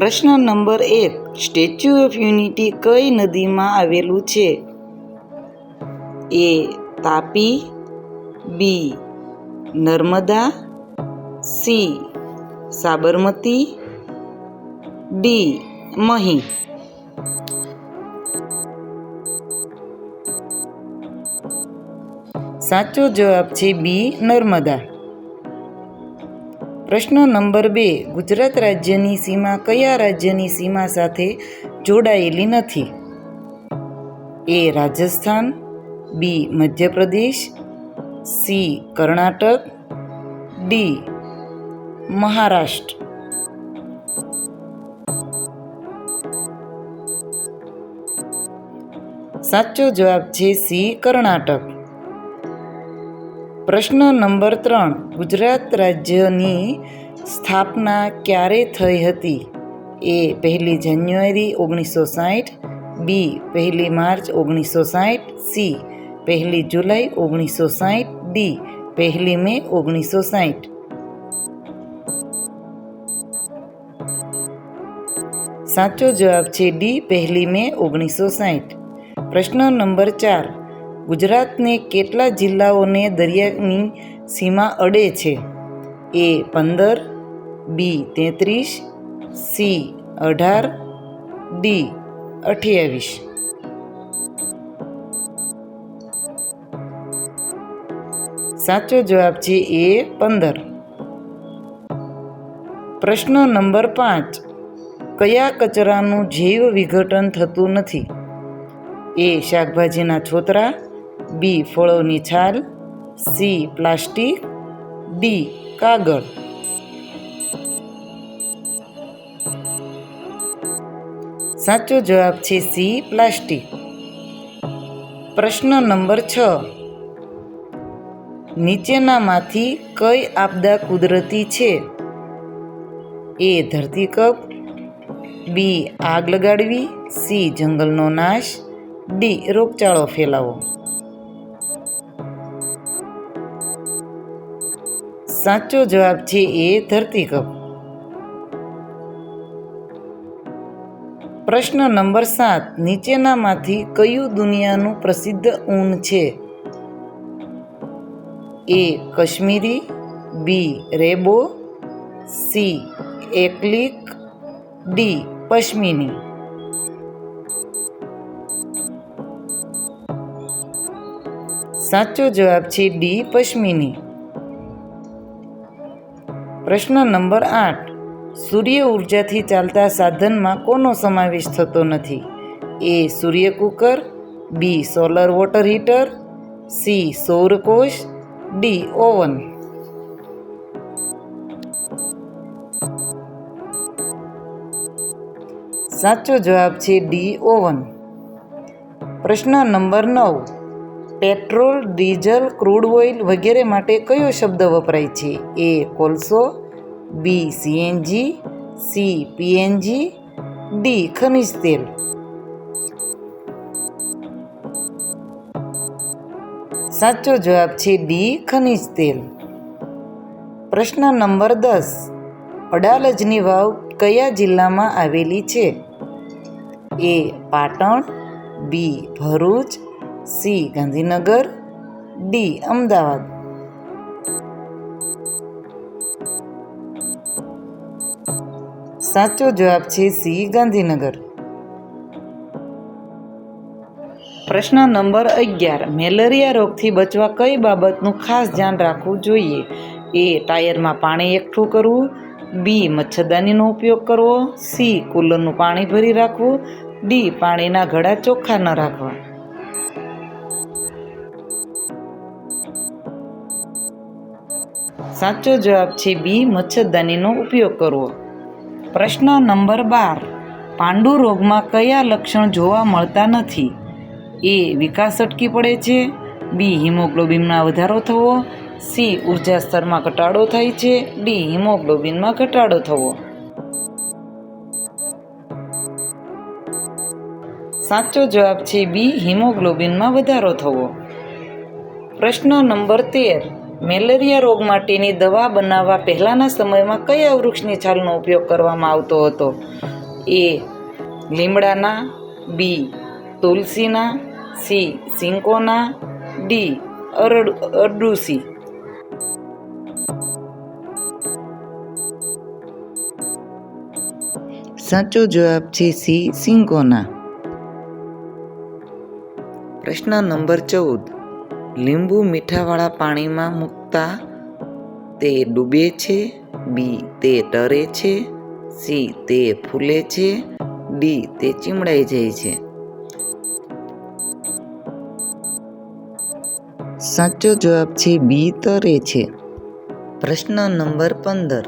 પ્રશ્ન નંબર એક, statue of unity કઈ નદીમાં આવેલું છે? A, Tapi, B, Narmada, C, Sabarmati, D, Mahi. સાચો જવાબ છે બી, નર્મદા. પ્રશ્ન નંબર બે, ગુજરાત રાજ્યની સીમા કયા રાજ્યની સીમા સાથે જોડાયેલી નથી? A, Rajasthan, B, Madhya Pradesh, C, Karnataka, D, Maharashtra. સાચો જવાબ છે સી, કર્ણાટક. પ્રશ્ન નંબર ત્રણ. ગુજરાત રાજ્યની સ્થાપના ક્યારે થઈ હતી? એ પહેલી જાન્યુઆરી ઓગણીસો સાઠ બી પહેલી માર્ચ ઓગણીસો સાઠ સી પહેલી જુલાઈ ઓગણીસો સાઠ ડી પહેલી મે ઓગણીસો સાઠ સાચો જવાબ છે ડી પહેલી મે ઓગણીસો સાઠ પ્રશ્ન નંબર ચાર. ગુજરાતને કેટલા જિલ્લાઓને દરિયાની સીમા અડે છે? એ પંદર, બી તેત્રીસ, સી અઢાર, ડી અઠ્યાવીસ. સાચો જવાબ છે એ પંદર. પ્રશ્ન નંબર પાંચ. કયા કચરાનું જૈવ વિઘટન થતું નથી? એ શાકભાજીના છોતરા બી, ફળોની છાલ, સી, પ્લાસ્ટિક, ડી, કાગળ. સાચો જવાબ છે સી, પ્લાસ્ટિક. પ્રશ્ન નંબર છ. નીચેનામાંથી કઈ આપદા કુદરતી છે? એ ધરતીકપ બી, આગ લગાડવી, સી, જંગલનો નાશ, ડી, રોગચાળો ફેલાવો. સાચો જવાબ છે એ ધરતીકપ પ્રશ્ન નંબર સાત, નીચેનામાંથી કયું દુનિયાનું પ્રસિદ્ધ ઊન છે? એ કશ્મીરી, બી રેબો, સી એકલિક, ડી પશ્મિની. સાચો જવાબ છે ડી પશ્મિની. પ્રશ્ન નંબર આઠ. સૂર્ય ઉર્જાથી ચાલતા સાધનમાં કોનો સમાવેશ થતો નથી? A Surya cooker, B solar water heater, C સૌરકોષ D oven. સાચો જવાબ છે ડી ઓવન. પ્રશ્ન નંબર નવ. પેટ્રોલ, ડીઝલ, ક્રૂડ ઓઇલ વગેરે માટે કયો શબ્દ વપરાય છે? એ કોલસો B CNG C PNG D ખનિજ તેલ. સાચો જવાબ છે ડી ખનિજ તેલ. પ્રશ્ન નંબર દસ. અડાલજની વાવ કયા જિલ્લામાં આવેલી છે? A Patan B Bharuch C Gandhinagar D Ahmedabad. સાચો જવાબ છે સી, ગાંધીનગર. પ્રશ્ન નંબર અગિયાર. મેલેરિયા રોગથી બચવા કઈ બાબતનું ખાસ ધ્યાન રાખવું જોઈએ? એ, ટાયરમાં પાણી એકઠું કરવું. બી, મચ્છરદાનીનો ઉપયોગ કરવો. સી, કુલરનું પાણી ભરી રાખવું. ડી, પાણીના ઘડા ચોખ્ખા ન રાખવા. સાચો જવાબ છે બી, મચ્છરદાનીનો ઉપયોગ કરવો. પ્રશ્ન નંબર બાર. પાંડુ રોગમાં કયા લક્ષણ જોવા મળતા નથી? એ વિકાસ અટકી પડે છે. બી હિમોગ્લોબિનમાં વધારો થવો. સી ઊર્જા સ્તરમાં ઘટાડો થાય છે. ડી હિમોગ્લોબિનમાં ઘટાડો થવો. સાચો જવાબ છે બી હિમોગ્લોબિનમાં વધારો થવો. પ્રશ્ન નંબર તેર. મેલેરિયા રોગ માટેની દવા બનાવવા પહેલાંના સમયમાં કયા વૃક્ષની છાલનો ઉપયોગ કરવામાં આવતો હતો? એ, લીમડાના, બી, તુલસીના, સી સિંકોના ડી, અરડ, અરડુસી. સાચો જવાબ છે સી સિંકોના પ્રશ્ન નંબર ચૌદ. લીંબુ મીઠાવાળા પાણીમાં મૂકતા તે ડૂબે છે, બી તે તરે છે, સી તે ફૂલે છે, ડી તે ચીમડાઈ જાય છે. સાચો જવાબ છે, બી તરે છે. પ્રશ્ન નંબર પંદર.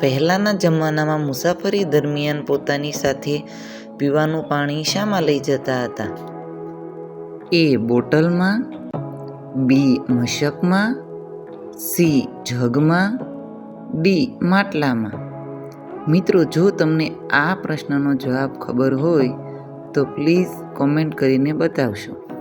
પહેલાંના જમાનામાં મુસાફરી દરમિયાન પોતાની સાથે પીવાનું પાણી શામાં લઈ જતા હતા? એ બોટલમાં બી મશકમાં, સી જગમાં ડી માટલામાં. મિત્રો, જો તમને આ પ્રશ્નનો જવાબ ખબર હોય, તો પ્લીઝ કોમેન્ટ કરીને બતાવશો.